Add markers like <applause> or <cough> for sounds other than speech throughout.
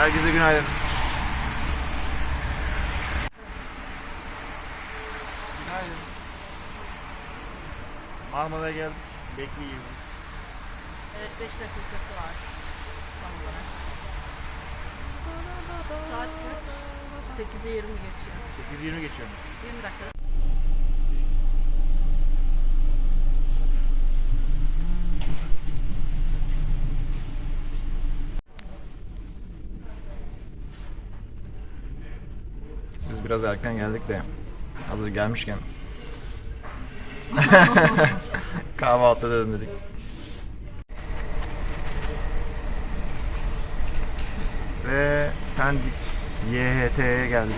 Herkese günaydın. Günaydın. Marmara'ya geldik. Bekliyoruz. Evet 5 dakikası var. Tam olarak. Saat kaç? 8'e 20 geçiyor. 8.20 geçiyormuş. 20 dakika. Erken geldik de hazır gelmişken <laughs> kahvaltı edelim dedik. Ve Pendik YHT'ye geldik.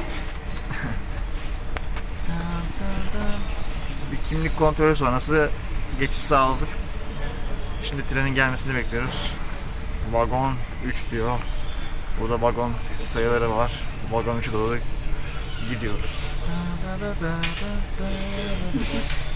Bir kimlik kontrolü sonrası geçiş sağladık. Şimdi trenin gelmesini bekliyoruz. Vagon 3 diyor. Burada vagon sayıları var. Vagon 3'e doğru gidiyoruz. <laughs>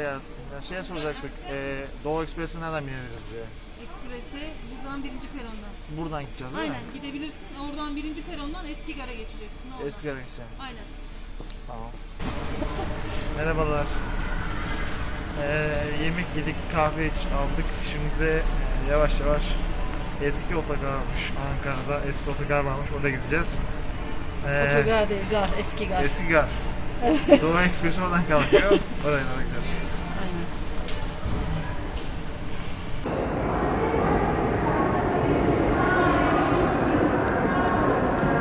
Kolay gelsin. Ya şey soracaktık. Ee, Doğu Ekspres'e nereden binebiliriz diye. Ekspresi buradan birinci perondan. Buradan gideceğiz değil Aynen mi? gidebilirsin. Oradan birinci perondan eski gara geçeceksin. Oradan. Eski yere gideceğim. Aynen. Tamam. Merhabalar. Ee, yemek yedik, kahve iç aldık. Şimdi de e, yavaş yavaş eski otogarmış. Ankara'da eski otogar varmış. Oraya gideceğiz. Ee, Otogar değil, gar, eski gar. Eski gar. Doğu Ekspress oradan kalkıyor. Oraya doğru. Aynen.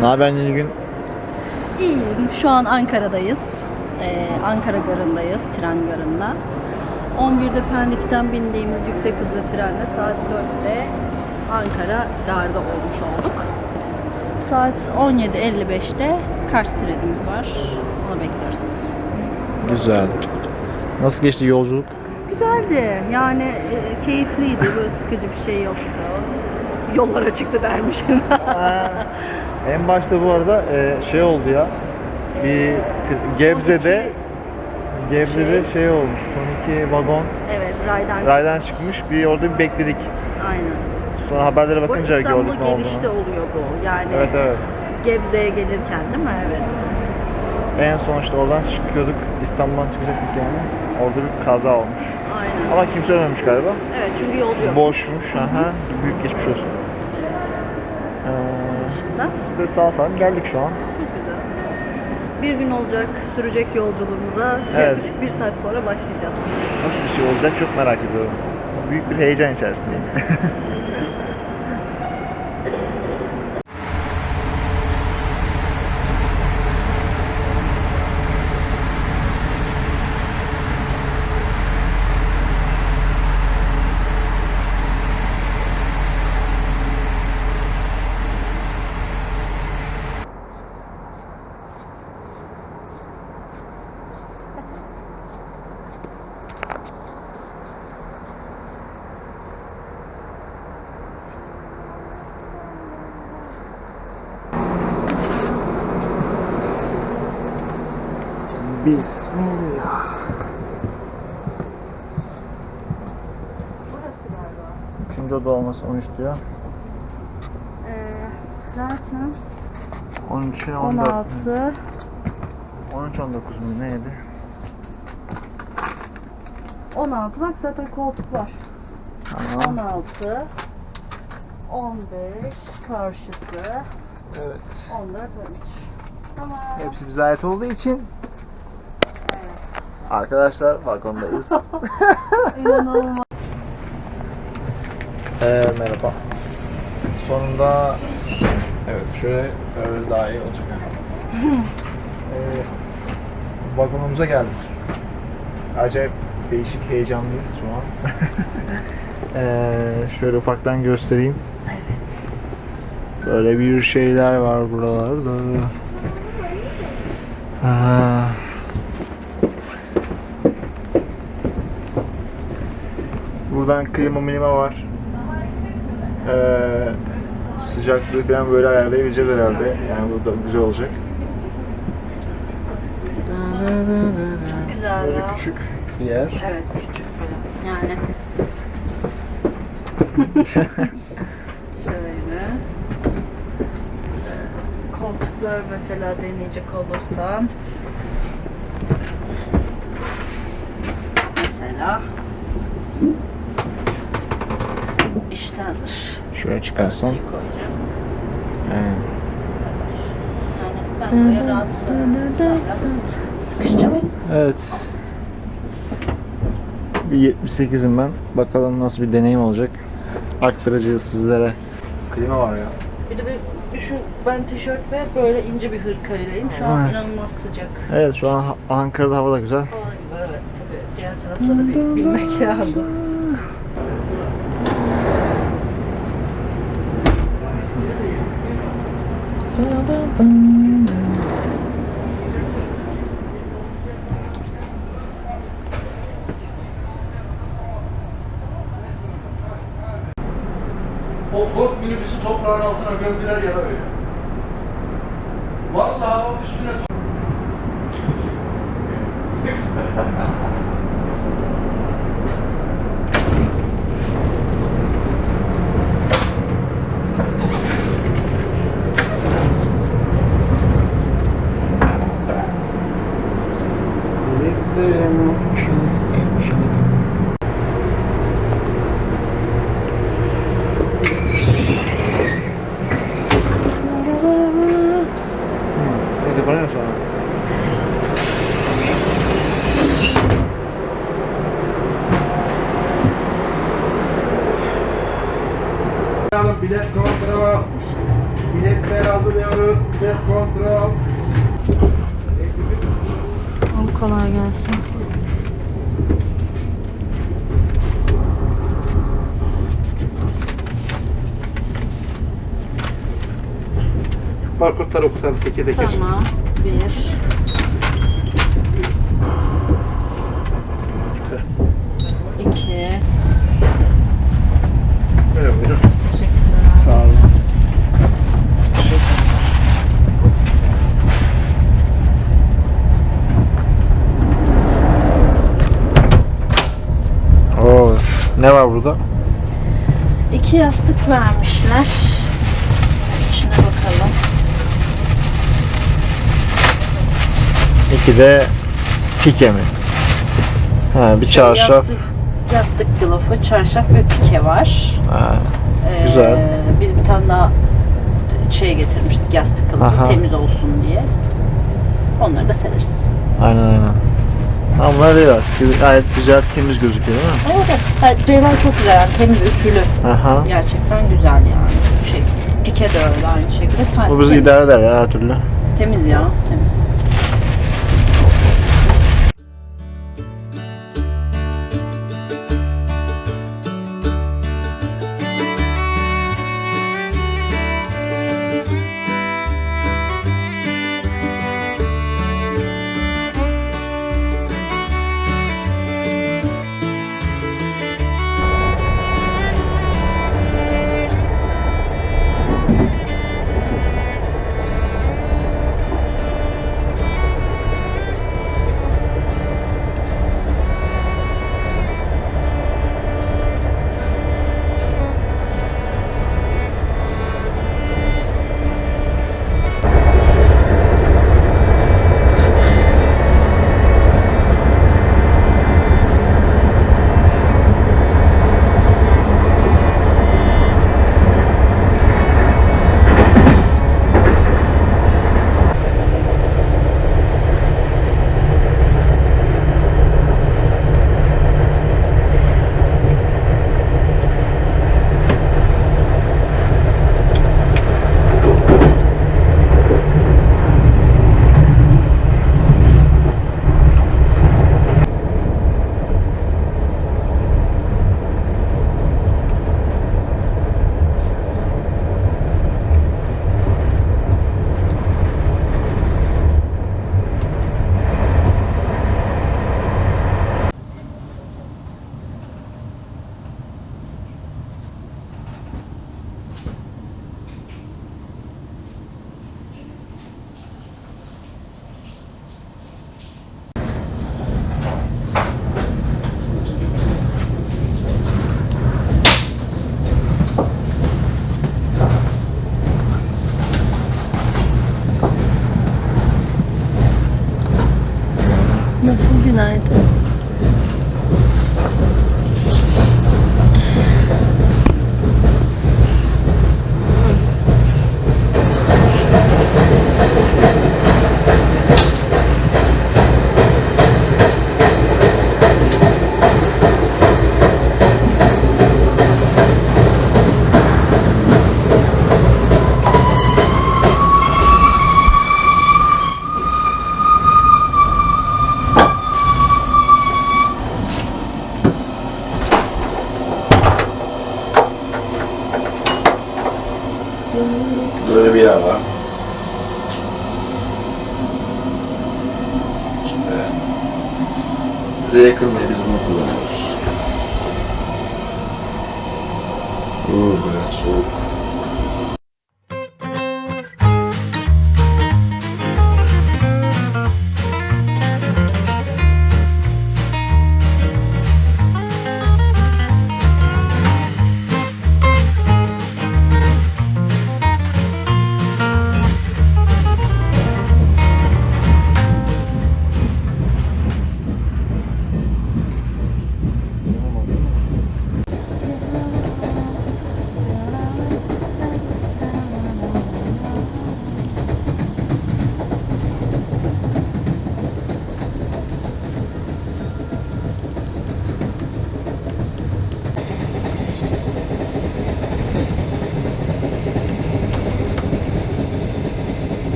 Ne haber Nilgün? İyiyim. Şu an Ankara'dayız. Ee, Ankara garındayız. Tren garında. 11'de Pendik'ten bindiğimiz yüksek hızlı trenle saat 4'te Ankara garda olmuş olduk. Saat 17.55'te Kars trenimiz var. Onu bekliyoruz. Güzel. Nasıl geçti yolculuk? Güzeldi. Yani e, keyifliydi. Böyle sıkıcı bir şey yoktu. Yollar açıktı dermişim. <laughs> en başta bu arada e, şey oldu ya. Bir t- Gebze'de Gebze'de şey olmuş. Son iki vagon evet, raydan raydan çıkmış. Bir orada bir bekledik. Aynen. Sonra haberlere Bu bakınca İstanbul gördük ne gelişte olduğunu. oluyor bu. Yani Evet evet. Gebze'ye gelirken değil mi? Evet. En son işte oradan çıkıyorduk. İstanbul'dan çıkacaktık yani. Orada bir kaza olmuş. Aynen. Ama kimse ölmemiş galiba. Evet çünkü yolcu yok. Boşmuş. Aha. Büyük geçmiş olsun. Ee, biz de sağ salim geldik şu an. Çok güzel. Bir gün olacak sürecek yolculuğumuza Evet. yaklaşık bir saat sonra başlayacağız. Nasıl bir şey olacak çok merak ediyorum. Büyük bir heyecan içerisindeyim. <laughs> Bismillah. Burası galiba. Üçüncü oda olması 13 diyor. Ee, zaten 13'e 14 mü? 16 13 19 mu neydi? 16 bak zaten koltuk var. Tamam. 16 15 karşısı Evet. 14 13. Tamam. Hepsi bize ait olduğu için. Arkadaşlar balkondayız. İnanılmaz. Ee, merhaba. Sonunda evet şöyle öyle daha iyi olacak. <laughs> ee, vagonumuza geldik. Acayip değişik heyecanlıyız şu an. <laughs> ee, şöyle ufaktan göstereyim. Evet. Böyle bir şeyler var buralarda. Aa. Buradan klima minima var. Ee, sıcaklığı falan böyle ayarlayabileceğiz herhalde. Yani bu da güzel olacak. Güzel Böyle ya. küçük bir yer. Evet küçük böyle. Yani. <laughs> Şöyle. Koltuklar mesela deneyecek olursam. Mesela. İşte hazır. Şöyle çıkarsam. Koyacağım. He. Yani ben buraya rahat sıkışacağım. Evet. Bir 78'im ben. Bakalım nasıl bir deneyim olacak. Aktaracağız sizlere. Klima var ya. Bir de bir, düşün ben tişört ve böyle ince bir hırkaylayım. Şu an Evet. inanılmaz sıcak. Evet şu an Ankara'da hava da güzel. Hava evet tabii. Diğer tarafta da bir bilmek lazım. O Ford minibüsü toprağın altına gömdüler ya böyle. Vallahi üstüne <laughs> Hadi bana sonra. Alın bilet kontrol. Biletleri kontrol. Kolay gelsin. Şu barkodları okutalım teker teker. Tamam. Bir. iki. Böyle buyurun. Teşekkürler. Sağ olun. Oo, ne var burada? İki yastık vermişler. İçine bakalım. İki de pike mi? Ha, bir çarşaf. Yastık, yastık kılıfı, çarşaf ve pike var. Ha, Ee, Güzel. Biz bir tane daha şey getirmiştik yastık kılıfı Aha. temiz olsun diye. Onları da sereriz. aynen aynen. Değil artık. Gayet güzel, temiz gözüküyor değil mi? Evet, evet. Şeyler çok güzel yani temiz ütülü. Aha. Gerçekten güzel yani. Şey, pike de öyle aynı şekilde. Bu bizi idare eder ya her türlü. temiz ya, temiz.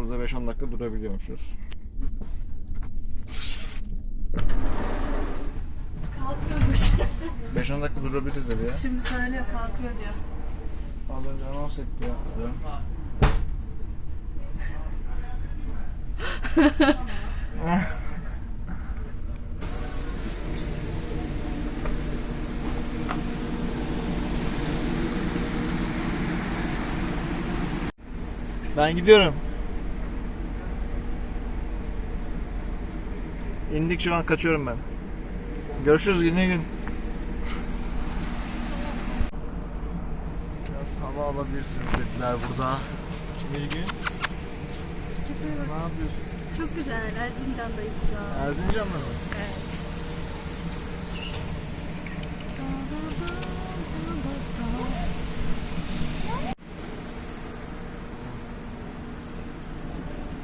Burada 5-10 dakika durabiliyormuşuz. Kalkıyormuş. 5-10 dakika durabiliriz dedi ya. Şimdi söylüyor kalkıyor diyor. Az önce anons etti ya. Ben gidiyorum. İndik şu an kaçıyorum ben. Görüşürüz günü gün. Biraz hava alabilirsiniz dediler burada. Nilgün. Ne yapıyorsun? Çok güzel. Erzincan'dayız şu an. Erzincan'da mısın? Evet.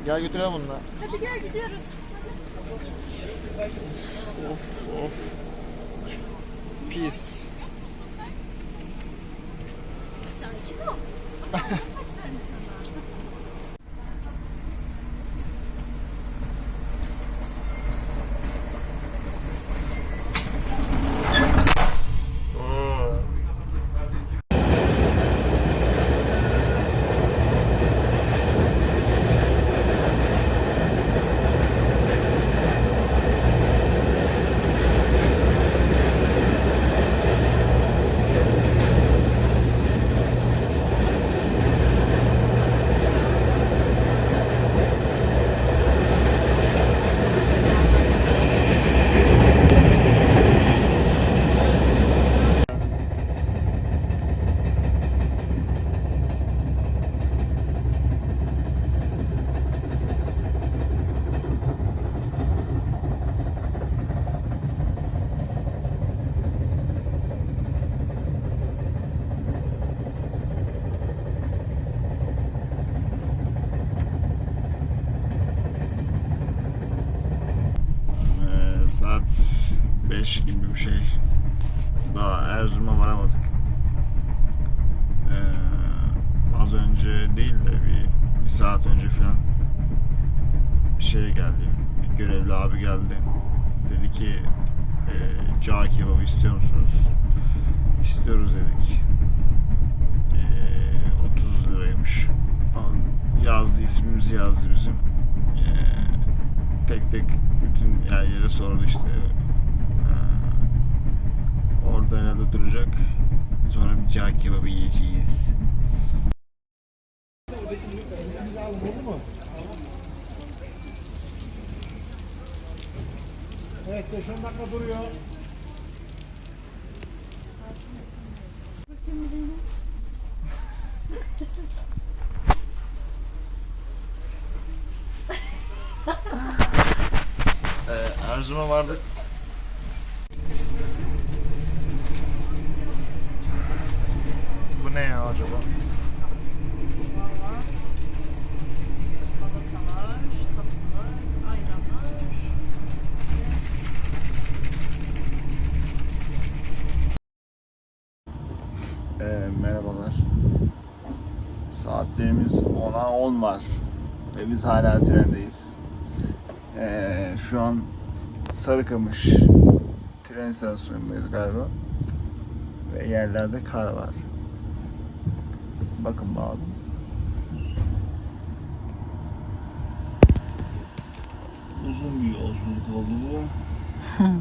Gel götürelim bununla. Hadi gel gidiyoruz. Of of. Pis. Sakin ol. Bak, seslerini sana. Saat 5 gibi bir şey. Daha Erzurum'a varamadık. Ee, az önce değil de bir, bir saat önce falan bir şey geldi. Bir görevli abi geldi. Dedi ki e, cağ kebabı istiyor musunuz? İstiyoruz dedik. E, 30 liraymış. Yazdı ismimizi yazdı bizim. E, tek tek bütün yerlere sordu işte. Orada herhalde duracak. Sonra bir cağ kebabı yiyeceğiz. Evet 5-10 dakika duruyor. Erzurum'a vardık. Bu ne ya acaba? Salatalar, tatlılar, ayranlar. Ee, merhabalar. Saatlerimiz 10'a 10 var. Ve biz hala trendeyiz. Ee, şu an Sarıkamış tren istasyonundayız galiba. Ve yerlerde kar var. Bakın bakalım. Uzun bir yolculuk oldu bu. <laughs>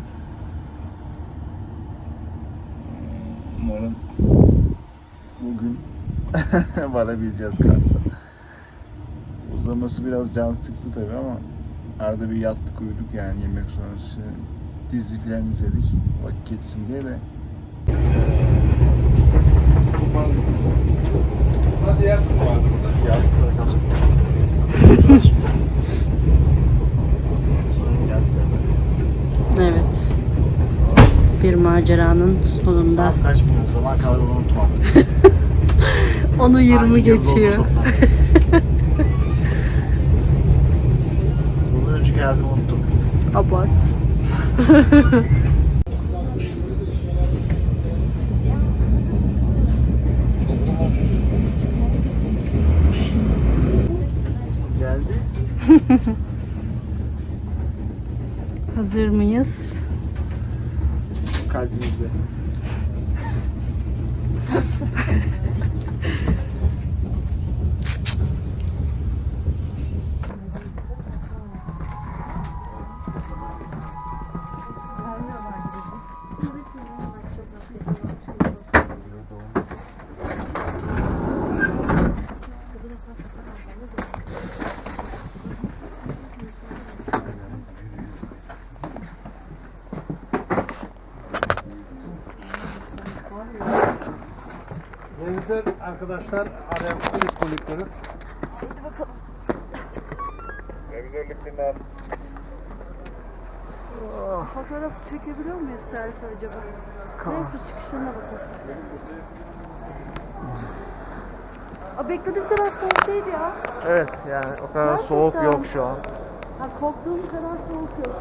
Umarım bugün <laughs> varabileceğiz Kars'a. Uzaması biraz can sıktı tabi ama arada bir yattık uyuduk yani yemek sonrası dizi filan izledik vakit geçsin diye de. Hadi yastık vardı burada. Evet. Bir maceranın sonunda. Saat kaç bilmiyorum. Zaman kadar <laughs> onu unutmam. Onu 20 Hangi yılda geçiyor. <laughs> Abart. Geldi. Hazır mıyız? Kalbimizde. <laughs> Arkadaşlar Kulüp Kulüpleri. Revizörlükten Fotoğraf çekebiliyor muyuz selfie acaba? Neyse çıkışına bakalım. Aa, beklediğim kadar soğuk değil ya. Evet yani o kadar Gerçekten. soğuk yok şu an. Ha, korktuğum kadar soğuk yok.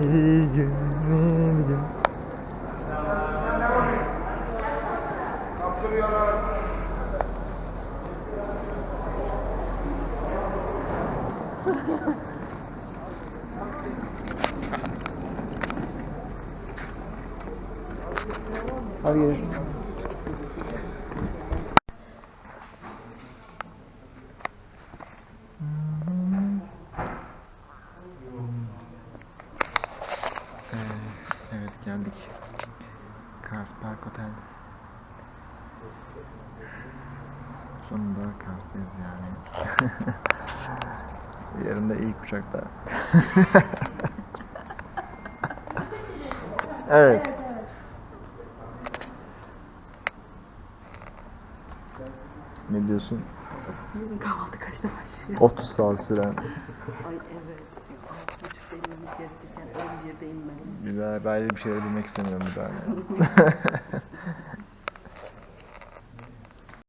İyi gün, iyi gün. Hadi gidelim. evet geldik. Kars Park Otel. Sonunda Kars'tayız yani. <laughs> Yarın da ilk uçakta. <laughs> evet. Ne diyorsun? Bugün kahvaltı kaçta başlıyor? 30 saat süren Ay evet. 6.30'da inmemiz gerekirken 11'de inmeliyiz. bir daha ben bir şeyler bilmek istemiyorum bir daha. <laughs>